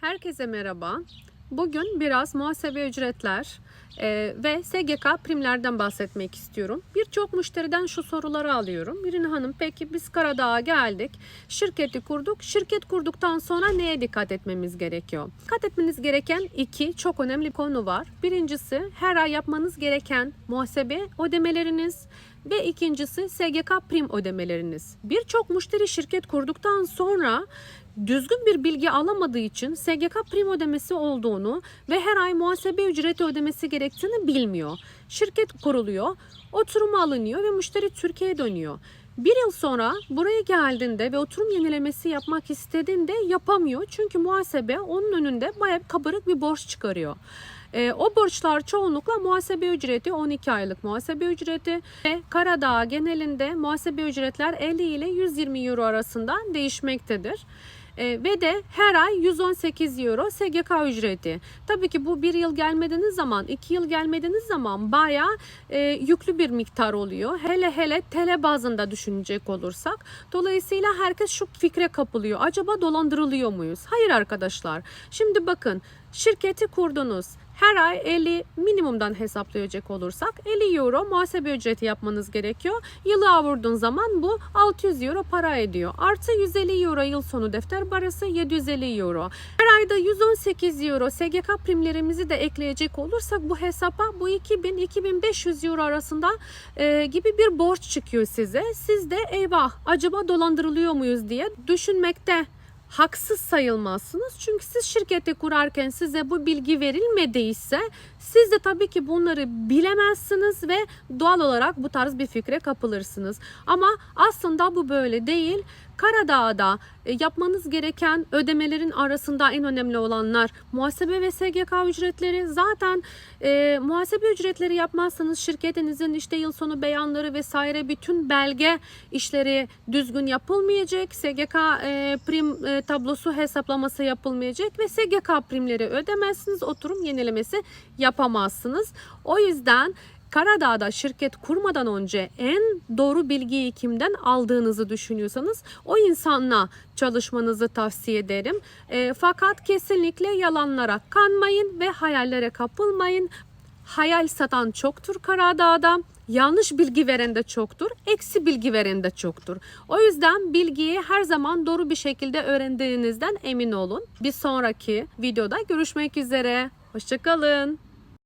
Herkese merhaba. Bugün biraz muhasebe ücretler e, ve SGK primlerden bahsetmek istiyorum. Birçok müşteriden şu soruları alıyorum. Birini hanım peki biz Karadağ'a geldik. Şirketi kurduk. Şirket kurduktan sonra neye dikkat etmemiz gerekiyor? Dikkat etmeniz gereken iki çok önemli konu var. Birincisi her ay yapmanız gereken muhasebe ödemeleriniz ve ikincisi SGK prim ödemeleriniz. Birçok müşteri şirket kurduktan sonra düzgün bir bilgi alamadığı için SGK prim ödemesi olduğunu ve her ay muhasebe ücreti ödemesi gerektiğini bilmiyor. Şirket kuruluyor, oturumu alınıyor ve müşteri Türkiye'ye dönüyor. Bir yıl sonra buraya geldiğinde ve oturum yenilemesi yapmak istediğinde yapamıyor. Çünkü muhasebe onun önünde bayağı kabarık bir borç çıkarıyor. E, o borçlar çoğunlukla muhasebe ücreti 12 aylık muhasebe ücreti ve Karadağ genelinde muhasebe ücretler 50 ile 120 euro arasında değişmektedir. E, ve de her ay 118 euro SGK ücreti. Tabii ki bu bir yıl gelmediğiniz zaman, iki yıl gelmediğiniz zaman bayağı e, yüklü bir miktar oluyor. Hele hele TL bazında düşünecek olursak. Dolayısıyla herkes şu fikre kapılıyor. Acaba dolandırılıyor muyuz? Hayır arkadaşlar. Şimdi bakın şirketi kurdunuz. Her ay 50 minimumdan hesaplayacak olursak 50 euro muhasebe ücreti yapmanız gerekiyor. Yılı vurduğun zaman bu 600 euro para ediyor. Artı 150 euro yıl sonu defter parası 750 euro. Her ayda 118 euro SGK primlerimizi de ekleyecek olursak bu hesaba bu 2000-2500 euro arasında e, gibi bir borç çıkıyor size. Siz de eyvah acaba dolandırılıyor muyuz diye düşünmekte haksız sayılmazsınız. Çünkü siz şirketi kurarken size bu bilgi verilmediyse siz de tabii ki bunları bilemezsiniz ve doğal olarak bu tarz bir fikre kapılırsınız. Ama aslında bu böyle değil. Karadağ'da e, yapmanız gereken ödemelerin arasında en önemli olanlar muhasebe ve SGK ücretleri. Zaten e, muhasebe ücretleri yapmazsanız şirketinizin işte yıl sonu beyanları vesaire bütün belge işleri düzgün yapılmayacak. SGK e, prim e, tablosu hesaplaması yapılmayacak ve SGK primleri ödemezsiniz. Oturum yenilemesi yapamazsınız. O yüzden Karadağ'da şirket kurmadan önce en doğru bilgiyi kimden aldığınızı düşünüyorsanız o insanla çalışmanızı tavsiye ederim. E, fakat kesinlikle yalanlara kanmayın ve hayallere kapılmayın. Hayal satan çoktur Karadağ'da. Yanlış bilgi veren de çoktur, eksi bilgi veren de çoktur. O yüzden bilgiyi her zaman doğru bir şekilde öğrendiğinizden emin olun. Bir sonraki videoda görüşmek üzere. Hoşçakalın.